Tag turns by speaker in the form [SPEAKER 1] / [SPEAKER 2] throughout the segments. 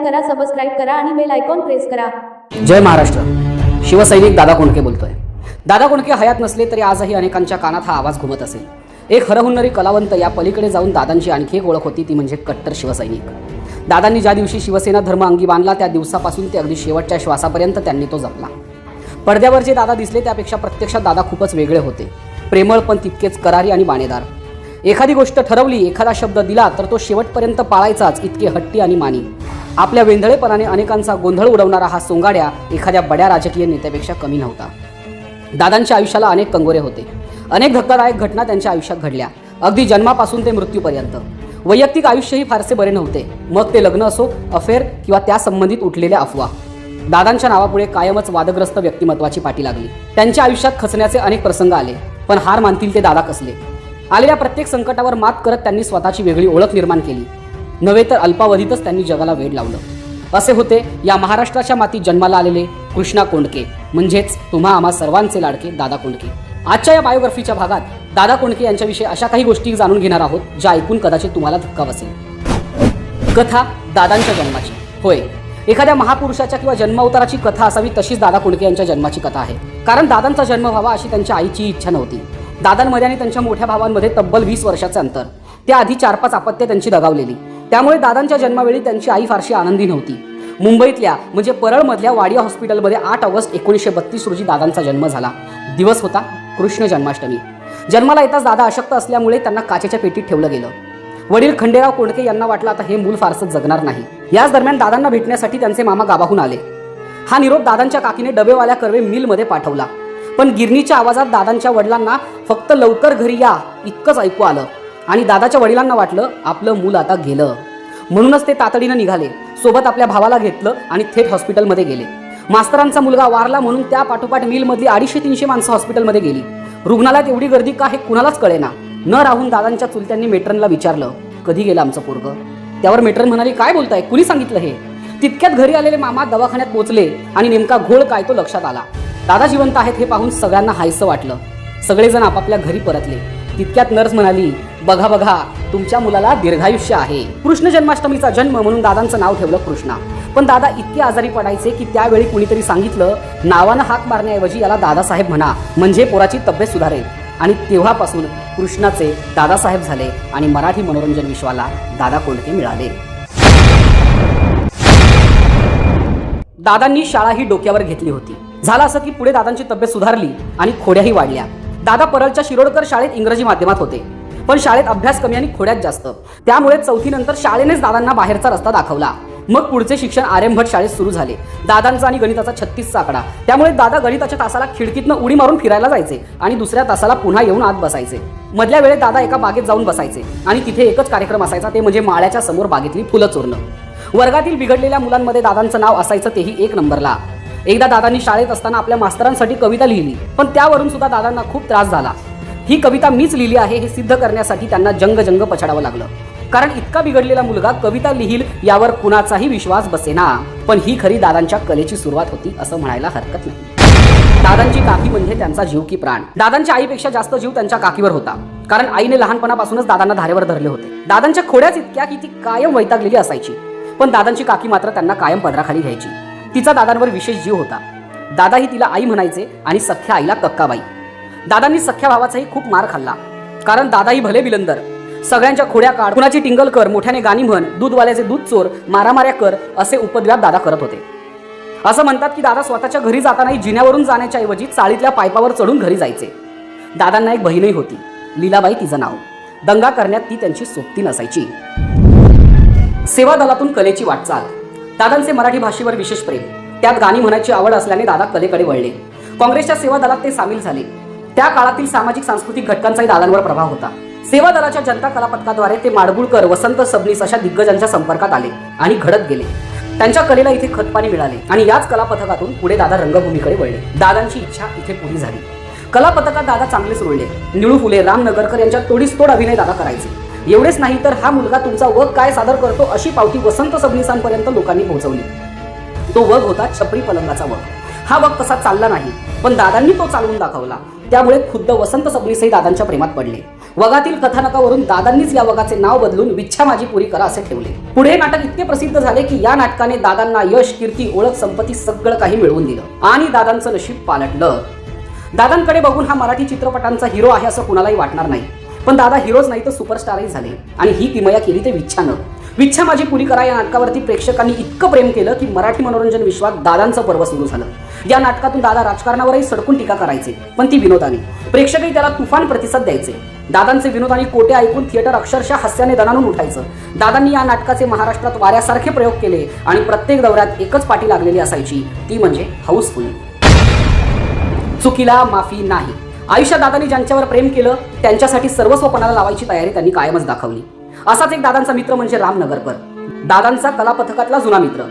[SPEAKER 1] Like करा subscribe करा आणि बेल आयकॉन प्रेस करा.
[SPEAKER 2] जय महाराष्ट्र. शिवसैनिक दादा कोंडके बोलतोय. दादा कोंडके हयात नसले तरी आजही अनेकांच्या कानात हा आवाज घुमत असेल. एक हरहुन्नरी कलावंत या पलीकडे जाऊन दादांची आणखी एक ओळख होती ती म्हणजे कट्टर शिवसैनिक. दादांनी ज्या दिवशी शिवसेना धर्म अंगी बांधला त्या दिवसापासून ते अगदी शेवटच्या श्वासापर्यंत त्यांनी तो जपला. पडद्यावर जे दादा दिसले त्यापेक्षा प्रत्यक्षात दादा खूपच वेगळे होते. प्रेमळ पण तितकेच करारी आणि बाणेदार. एखादी गोष्ट ठरवली एखादा शब्द दिला तर तो शेवटपर्यंत पाळायचाच इतके हट्टी आणि मानी. आपल्या वेंधळेपणाने अनेकांचा गोंधळ उडवणारा हा सोंगाड्या एखाद्या बड्या राजकीय नेत्यापेक्षा कमी नव्हता. दादांच्या आयुष्याला अनेक कंगोरे होते. अनेक धक्कादायक घटना त्यांच्या आयुष्यात घडल्या. अगदी जन्मापासून ते मृत्यूपर्यंत. वैयक्तिक आयुष्यही फारसे बरे नव्हते. मग ते लग्न असो अफेअर किंवा त्या संबंधित उठलेल्या अफवा. दादांच्या नावापुढे कायमच वादग्रस्त व्यक्तिमत्वाची पाठी लागली. त्यांच्या आयुष्यात खचण्याचे अनेक प्रसंग आले पण हार मानतील ते दादा कसले? आलेल्या प्रत्येक संकटावर मात करत त्यांनी स्वतःची वेगळी ओळख निर्माण केली. नव्हे तर अल्पावधीतच त्यांनी जगाला वेड लावलं. असे होते या महाराष्ट्राच्या मातीत जन्माला आलेले कृष्णा कोंडके. म्हणजेच तुम्हा आम्हा सर्वांचे लाडके दादा कोंडके. आजच्या या बायोग्राफीच्या भागात दादा कोंडके यांच्याविषयी अशा काही गोष्टी जाणून घेणार आहोत ज्या ऐकून कदाचित तुम्हाला धक्का बसेल. कथा दादांच्या जन्माची. होय एखाद्या महापुरुषाच्या किंवा जन्मावताराची कथा असावी तशीच दादा कोंडके यांच्या जन्माची कथा आहे. कारण दादांचा जन्म व्हावा अशी त्यांच्या आईची इच्छा नव्हती. दादांमध्ये आणि त्यांच्या मोठ्या भावांमध्ये तब्बल वीस वर्षाचं अंतर. त्याआधी चार पाच अपत्य त्यांची दगावलेली. त्यामुळे दादांच्या जन्मावेळी त्यांची आई फारशी आनंदी नव्हती. मुंबईतल्या म्हणजे परळमधल्या वाडिया हॉस्पिटलमध्ये आठ ऑगस्ट एकोणीसशे बत्तीस रोजी दादांचा जन्म झाला. दिवस होता कृष्ण जन्माष्टमी. जन्माला येताच दादा अशक्त असल्यामुळे त्यांना काचेच्या पेटीत ठेवलं गेलं. वडील खंडेराव कोंडके यांना वाटलं आता हे मूल फारसं जगणार नाही. याच दरम्यान दादांना भेटण्यासाठी त्यांचे मामा गावाहून आले. हा निरोप दादांच्या काकीने डबेवाल्या कर्वे मिलमध्ये पाठवला. पण गिरणीच्या आवाजात दादांच्या वडिलांना फक्त लवकर घरी या इतकंच ऐकू आलं. आणि दादाच्या वडिलांना वाटलं आपलं मूल आता गेलं. म्हणूनच ते तातडीनं निघाले. सोबत आपल्या भावाला घेतलं आणि थेट हॉस्पिटलमध्ये गेले. मास्तरांचा मुलगा वारला म्हणून त्या पाठोपाठ मिलमधली अडीचशे तीनशे माणसं हॉस्पिटलमध्ये गेली. रुग्णालयात एवढी गर्दी का हे कुणालाच कळेना. न राहून दादांच्या चुलत्यांनी मेट्रनला विचारलं कधी गेलं आमचं पोरग? त्यावर मेट्रन म्हणाली काय बोलताय? कुणी सांगितलं हे? तितक्यात घरी आलेले मामा दवाखान्यात पोहोचले आणि नेमका घोळ काय तो लक्षात आला. दादा जिवंत आहेत हे पाहून सगळ्यांना हायसं वाटलं. सगळेजण आपापल्या घरी परतले. तितक्यात नर्स म्हणाली बघा बघा तुमच्या मुलाला दीर्घायुष्य आहे. कृष्ण जन्माष्टमीचा जन्म म्हणून दादांचं नाव ठेवलं कृष्णा. पण दादा इतके आजारी पडायचे की त्यावेळी कुणीतरी सांगितलं नावानं हाक मारण्याऐवजी याला दादासाहेब म्हणा म्हणजे पोराची तब्येत सुधारेल. आणि तेव्हापासून कृष्णाचे दादासाहेब झाले आणि मराठी मनोरंजन विश्वाला दादा कोंडके मिळाले? दादांनी शाळा ही डोक्यावर घेतली होती. झालं असं की पुढे दादांची तब्येत सुधारली आणि खोड्याही वाढल्या. दादा परळच्या शिरोडकर शाळेत इंग्रजी माध्यमात होते. पण शाळेत अभ्यास कमी आणि खोड्यात जास्त. त्यामुळे चौथीनंतर शाळेनेच दादांना बाहेरचा रस्ता दाखवला. मग पुढचे शिक्षण आर भट शाळेत सुरू झाले. दादांचा आणि गणिताचा छत्तीसचा आकडा. त्यामुळे दादा गणिताच्या तासाला खिडकीतनं उडी मारून फिरायला जायचे आणि दुसऱ्या तासाला पुन्हा येऊन आत बसायचे. मधल्या वेळेत दादा एका बागेत जाऊन बसायचे आणि तिथे एकच कार्यक्रम असायचा ते म्हणजे माळ्याच्या समोर बागेतली फुलं चोरणं. वर्गातील बिघडलेल्या मुलांमध्ये दादांचं नाव असायचं तेही एक नंबरला. एकदा दादांनी शाळेत असताना आपल्या मास्तरांसाठी कविता लिहिली पण त्यावरून सुद्धा दादांना खूप त्रास झाला. ही कविता मीच लिहिली आहे हे सिद्ध करण्यासाठी त्यांना जंग जंग पछाडावं लागलं. कारण इतका बिघडलेला मुलगा कविता लिहिल यावर कुणाचाही विश्वास बसेना. पण ही खरी दादांच्या कलेची सुरुवात होती असं म्हणायला हरकत नाही. दादांची काकी म्हणजे त्यांचा जीव की प्राण. दादांच्या आईपेक्षा जास्त जीव त्यांच्या काकीवर होता. कारण आईने लहानपणापासूनच दादांना धारेवर धरले होते. दादांच्या खोड्याच इतक्या की ती कायम वैतागलेली असायची. पण दादांची काकी मात्र त्यांना कायम पदराखाली घ्यायची. तिचा दादांवर विशेष जीव होता. दादाही तिला आई म्हणायचे आणि सख्या आईला कक्काबाई. दादांनी सख्या भावाचाही खूप मार खाल्ला. कारण दादाही भले बिलंदर. सगळ्यांच्या खोड्या काढ कुणाची टिंगल कर मोठ्याने गाणी म्हण दूधवाल्याचे दूध चोर मारामाऱ्या कर असे उपद्व्याप दादा करत होते. असं म्हणतात की दादा स्वतःच्या घरी जातानाही जिन्यावरून जाण्याच्या ऐवजी चाळीतल्या पायपावर चढून घरी जायचे. दादांना एक बहीणही होती. लीलाबाई तिचं नाव. दंगा करण्यात ती त्यांची सोबती नसायची. सेवा दलातून कलेची वाटचाल. दादांचे मराठी भाषेवर विशेष प्रेम. त्यात गाणी म्हणायची आवड असल्याने दादा कलेकडे वळले. काँग्रेसच्या सेवा दलात ते सामील झाले. त्या काळातील सामाजिक सांस्कृतिक घटकांचाही दादांवर प्रभाव होता. सेवा दलाच्या जनता कलापथकाद्वारे ते माडगुळकर वसंत सबनीस अशा दिग्गजांच्या संपर्कात आले आणि घडत गेले. त्यांच्या कलेला इथे खतपाणी मिळाले आणि याच कलापथकातून पुढे दादा रंगभूमीकडे वळले. दादांची इच्छा इथे पुरी झाली. कलापथकात दादा चांगलेच रुळले निळू फुले राम नगरकर यांच्या तोडीस तोड अभिनय दादा करायचे. एवढेच नाही तर हा मुलगा तुमचा वग काय सादर करतो अशी पावती वसंत सबनीसांपर्यंत लोकांनी पोहोचवली. तो वग होता छपरी पलंगाचा वग. हा वग तसा चालला नाही पण दादांनी तो चालवून दाखवला. त्यामुळे खुद्द वसंत सबनीसही दादांच्या प्रेमात पडले. वगातील कथानकावरून दादांनीच या वगाचे नाव बदलून विच्छा माझी पुरी करा असे ठेवले. पुढे नाटक इतके प्रसिद्ध झाले की या नाटकाने दादांना यश कीर्ती ओळख संपत्ती सगळं काही मिळवून दिलं आणि दादांचं नशीब पालटलं. दादांकडे बघून हा मराठी चित्रपटांचा हिरो आहे असं कुणालाही वाटणार नाही. पण दादा हिरोच नाही तर सुपरस्टारही झाले आणि ही किमया केली ते विच्छानं. विच्छा माझी पुरी करा या नाटकावरती प्रेक्षकांनी इतकं प्रेम केलं की मराठी मनोरंजन विश्वात दादांचं पर्व सुरू झालं. या नाटकातून दादा राजकारणावरही सडकून टीका करायचे पण ती विनोदाने. प्रेक्षकही त्याला तुफान प्रतिसाद द्यायचे. दादांचे विनोद आणि कोटे ऐकून थिएटर अक्षरशः हास्याने दणानून उठायचं. दादांनी या नाटकाचे महाराष्ट्रात वाऱ्यासारखे प्रयोग केले आणि प्रत्येक दौऱ्यात एकच पाठी लागलेली असायची ती म्हणजे हाऊसफुल. चुकीला माफी नाही. आयुष्यात दादांनी ज्यांच्यावर प्रेम केलं त्यांच्यासाठी सर्वस्वपणाला लावायची तयारी त्यांनी कायमच दाखवली. असाच एक दादांचा मित्र म्हणजे रामनगरकर. दादांचा कला पथकातला जुना मित्र.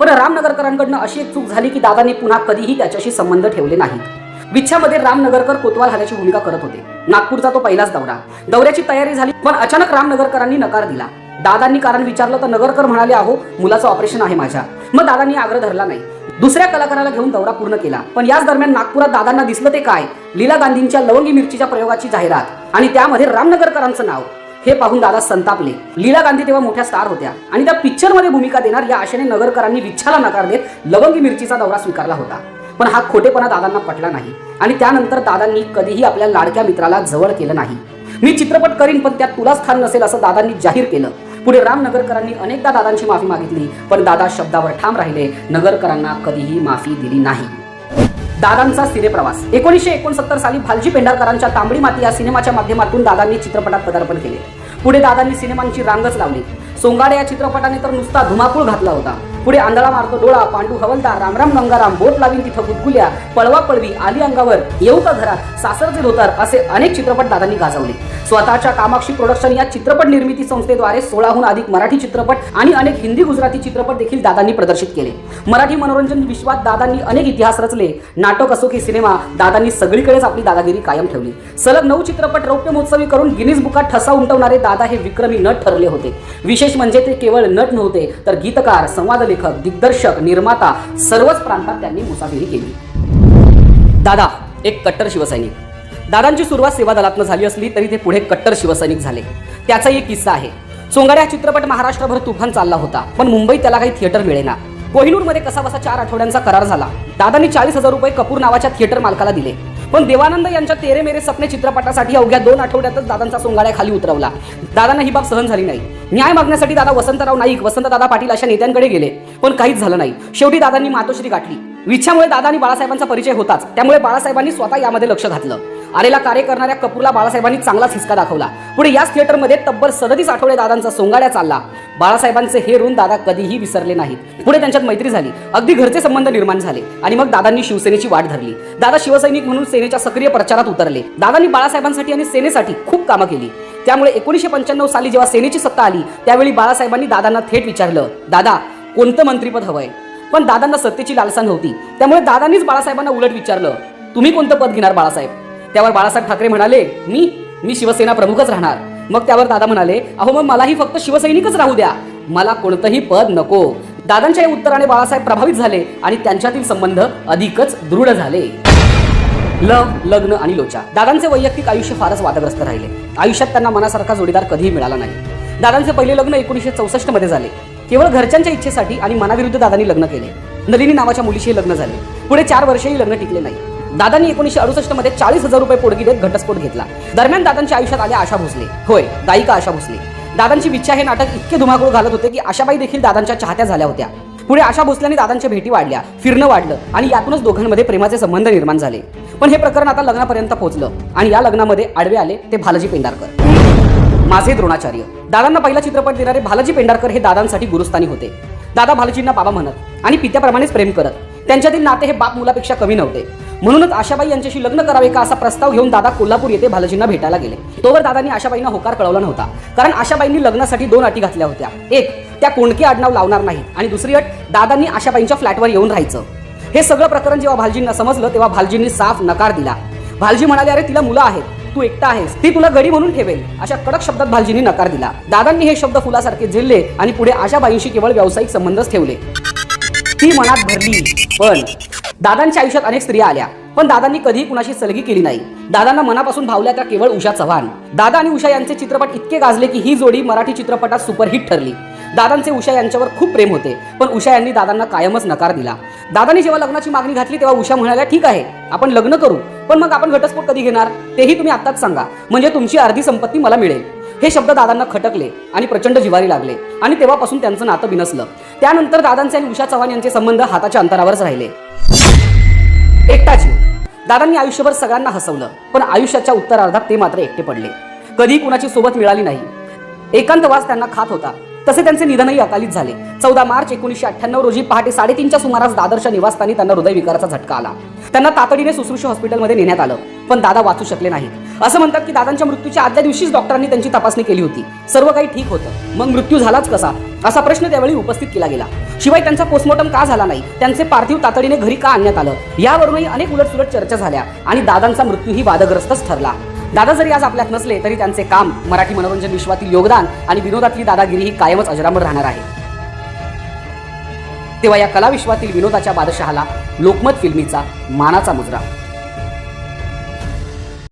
[SPEAKER 2] पण रामनगरकरांकडनं अशी एक चूक झाली की दादांनी पुन्हा कधीही त्याच्याशी संबंध ठेवले नाहीत. विच्छामध्ये रामनगरकर कोतवाल हाल्याची भूमिका करत होते. नागपूरचा तो पहिलाच दौरा. दौऱ्याची तयारी झाली पण अचानक रामनगरकरांनी नकार दिला. दादांनी कारण विचारलं तर नगरकर म्हणाले अहो मुलाचं ऑपरेशन आहे माझ्या. मग दादांनी आग्रह धरला नाही. दुसऱ्या कलाकाराला घेऊन दौरा पूर्ण केला. पण याच दरम्यान नागपुरात दादांना दिसलं ते काय? लीला गांधींच्या लवंगी मिरचीच्या प्रयोगाची जाहिरात. आणि त्यामध्ये रामनगरकरांचं नाव. हे पाहून दादा संतापले. लीला गांधी तेव्हा मोठ्या स्टार होत्या. आणि त्या पिक्चरमध्ये भूमिका देणार या आशेने नगरकरांनी विच्छाला नकार देत लवंगी मिरचीचा दौरा स्वीकारला होता. पण हा खोटेपणा दादांना पटला नाही. आणि त्यानंतर दादांनी कधीही आपल्या लाडक्या मित्राला जवळ केलं नाही. मी चित्रपट करीन पण त्यात तुला स्थान नसेल असं दादांनी जाहीर केलं. पुढे राम नगरकरांनी अनेकदा दादांची माफी मागितली पण दादा शब्दावर ठाम राहिले. नगरकरांना कधीही माफी दिली नाही. दादांचा सिनेप्रवास. एकोणीसशे एकोणसत्तर साली भालजी पेंढारकरांच्या तांबडी माती या सिनेमाच्या माध्यमातून दादांनी चित्रपटात पदार्पण केले. पुढे दादांनी सिनेमांची रांगच लावली. सोंगाडे या चित्रपटाने तर नुसता धुमाकूळ घातला होता. पुढे आंधळा मारतो डोळा पांडू हवलदार रामराम गंगाराम बोट लावीन तिथं गुदगुल्या पळवा पळवी आली अंगावर येऊ का घरात सासरचे धोतर असे अनेक चित्रपट दादांनी गाजवले. स्वतःच्या कामाक्षी प्रोडक्शन या चित्रपट निर्मिती संस्थेद्वारे सोळाहून अधिक मराठी चित्रपट आणि अनेक हिंदी गुजराती चित्रपट देखील दादांनी प्रदर्शित केले. मराठी मनोरंजन विश्वात दादांनी अनेक इतिहास रचले. नाटक असो की सिनेमा दादांनी सगळीकडेच आपली दादागिरी कायम ठेवली. सलग नऊ चित्रपट रौप्य महोत्सवी करून गिनीज बुकात ठसा उमटवणारे दादा हे विक्रमी नट ठरले होते. विशेष म्हणजे ते केवळ नट नव्हते तर गीतकार संवाद लेखक दिग्दर्शक निर्माता सर्वच प्रांतात त्यांनी मुसाफिरी केली. दादा एक कट्टर शिवसैनिक. दादांची सुरुवात सेवा दलातनं झाली असली तरी ते पुढे कट्टर शिवसैनिक झाले. त्याचाही एक किस्सा आहे. सोंगाड्या हा चित्रपट महाराष्ट्रभर तुफान चालला होता पण मुंबईत त्याला काही थिएटर मिळेना. कोहिनूरमध्ये कसा बसा चार आठवड्यांचा करार झाला. दादांनी चाळीस हजार रुपये कपूर नावाच्या थिएटर मालकाला दिले. पण देवानंद यांच्या तेरे मेरे सपने चित्रपटासाठी अवघ्या दोन आठवड्यातच दादांचा सोंगाड्या खाली उतरवला. दादांना ही बाब सहन झाली नाही. न्याय मागण्यासाठी दादा वसंतराव नाईक वसंतदादा पाटील अशा नेत्यांकडे गेले पण काहीच झालं नाही. शेवटी दादांनी मातोश्री गाठली. विच्छामुळे दादा आणि बाळासाहेबांचा परिचय होताच. त्यामुळे बाळासाहेबांनी स्वतः यामध्ये लक्ष घातलं. आरेला कार्य करणाऱ्या कपूरला बाळासाहेबांनी चांगलाच हिसका दाखवला. पुढे याच थिएटरमध्ये तब्बल सदतीस आठवडे दादांचा सोंगाड्या चालला. बाळासाहेबांचे हे ऋण दादा कधीही विसरले नाहीत. पुढे त्यांच्यात मैत्री झाली. अगदी घरचे संबंध निर्माण झाले आणि मग दादांनी शिवसेनेची वाट धरली. दादा शिवसैनिक म्हणून सेनेच्या सक्रिय प्रचारात उतरले. दादांनी बाळासाहेबांसाठी आणि सेनेसाठी खूप कामं केली. त्यामुळे एकोणीशे पंच्याण्णव साली जेव्हा सेनेची सत्ता आली त्यावेळी बाळासाहेबांनी दादांना थेट विचारलं दादा कोणतं मंत्रीपद हवंय? पण दादांना सत्तेची लालसा नव्हती त्यामुळे दादांनीच बाळासाहेबांना उलट विचारलं तुम्ही कोणतं पद घेणार बाळासाहेब? त्यावर बाळासाहेब ठाकरे म्हणाले मी मी शिवसेना प्रमुखच राहणार. मग त्यावर दादा म्हणाले अहो मग मलाही फक्त शिवसैनिकच राहू द्या. मला कोणतंही पद नको. दादांच्या या उत्तराने बाळासाहेब प्रभावित झाले आणि त्यांच्यातील संबंध अधिकच दृढ झाले. लव लग्न आणि लोचा. दादांचे वैयक्तिक आयुष्य फारच वादग्रस्त राहिले. आयुष्यात त्यांना मनासारखा जोडीदार कधीही मिळाला नाही. दादांचे पहिले लग्न एकोणीसशे चौसष्टमध्ये झाले. केवळ घरच्यांच्या इच्छेसाठी आणि मनाविरुद्ध दादांनी लग्न केले. नलिनी नावाच्या मुलीशी लग्न झाले. पुढे चार वर्षही लग्न टिकले नाही. दादांनी एकोणीशे अडुसष्टमध्ये चाळीस हजार रुपये पोडगी देत घटस्फोट घेतला. दरम्यान दादांच्या आयुष्यात आल्या आशा भोसले. होय गायिका आशा भोसले. दादांची विच्छा हे नाटक इतके धुमाकूळ घालत होते की आशाबाई देखील दादांच्या चाहत्या झाल्या होत्या. पुढे आशा भोसल्याने दादांच्या भेटी वाढल्या फिरणं वाढलं आणि यातूनच दोघांमध्ये प्रेमाचे संबंध निर्माण झाले. पण हे प्रकरण आता लग्नापर्यंत पोहोचलं आणि या लग्नामध्ये आडवे आले ते भालजी पेंढारकर. माझे द्रोणाचार्य. दादांना पहिला चित्रपट देणारे भालजी पेंढारकर हे दादांसाठी गुरुस्थानी होते. दादा भालजींना बाबा म्हणत आणि पित्याप्रमाणेच प्रेम करत. त्यांच्यातील नाते हे बाप मुलापेक्षा कमी नव्हते. म्हणूनच आशाबाई यांच्याशी लग्न करावे का असा प्रस्ताव घेऊन दादा कोल्हापूर येथे भालजींना भेटायला गेले. तोवर दादांनी आशाबाईंना होकार कळवला नव्हता. कारण आशाबाईंनी लग्नासाठी दोन अटी घातल्या होत्या. एक त्या कोणके आडनाव लावणार नाही आणि दुसरी अट दादांनी आशाबाईंच्या फ्लॅटवर येऊन राहायचं. हे सगळं प्रकरण जेव्हा भालजींना समजलं तेव्हा भालजींनी साफ नकार दिला. भालजी म्हणाले अरे तिला मुलं आहेत. तू एकटा आहेस. ती तुला गडी म्हणून ठेवेल. अशा कडक शब्दात भालजींनी नकार दिला. दादांनी हे शब्द फुलासारखे झेलले आणि पुढे आशाबाईंशी केवळ व्यावसायिक संबंधच ठेवले. ती मनात भरली. पण दादांच्या आयुष्यात अनेक स्त्रिया आल्या. पण दादांनी कधीही कुणाशी सलगी केली नाही. दादांना मनापासून भावल्या त्या केवळ उषा चव्हाण. दादा आणि उषा यांचे चित्रपट इतके गाजले की ही जोडी मराठी चित्रपटात सुपरहिट ठरली. दादांचे उषा यांच्यावर खूप प्रेम होते पण उषा यांनी दादांना कायमच नकार दिला. दादांनी जेव्हा लग्नाची मागणी घातली तेव्हा उषा म्हणाल्या ठीक आहे आपण लग्न करू. पण मग आपण घटस्फोट कधी घेणार? तेही तुम्ही आत्ताच सांगा. म्हणजे तुमची अर्धी संपत्ती मला मिळेल. हे शब्द दादांना खटकले आणि प्रचंड जिवारी लागले. आणि तेव्हापासून त्यांचं नातं बिनसलं. त्यानंतर दादांचे आणि उषा चव्हाण यांचे संबंध हाताच्या अंतरावरच राहिले. एकटा जीव. दादांनी आयुष्यभर सगळ्यांना हसवलं पण आयुष्याच्या उत्तरार्धात ते मात्र एकटे पडले. कधी कुणाची सोबत मिळाली नाही. एकांतवास त्यांना खात होता. तसे त्यांचे निधनही अकालीत झाले. चौदा मार्च एकोणीसशे अठ्ठ्याण्णव रोजी पहाटे साडेतीनच्या सुमारास दादरच्या निवासस्थानी त्यांना हृदयविकाराचा झटका आला. त्यांना तातडीने सुश्रुष हॉस्पिटलमध्ये नेण्यात आलं पण दादा वाचू शकले नाहीत. असं म्हणतात की दादांच्या मृत्यूच्या आदल्या दिवशीच डॉक्टरांनी त्यांची तपासणी केली होती. सर्व काही ठीक होतं. मग मृत्यू झालाच कसा? असा प्रश्न त्यावेळी उपस्थित केला गेला. शिवाय त्यांचा पोस्टमॉर्टम का झाला नाही? त्यांचे पार्थिव तातडीने घरी का आणण्यात आलं? यावरूनही अनेक उलटसुलट चर्चा झाल्या आणि दादांचा मृत्यूही वादग्रस्तच ठरला. दादा जरी आज आपल्यात नसले तरी त्यांचे काम मराठी मनोरंजन विश्वातील योगदान आणि विनोदातली दादागिरी ही कायमच अजरामर राहणार आहे. तेव्हा या कला विश्वातील विनोदाच्या बादशहाला लोकमत फिल्मीचा मानाचा मुजरा.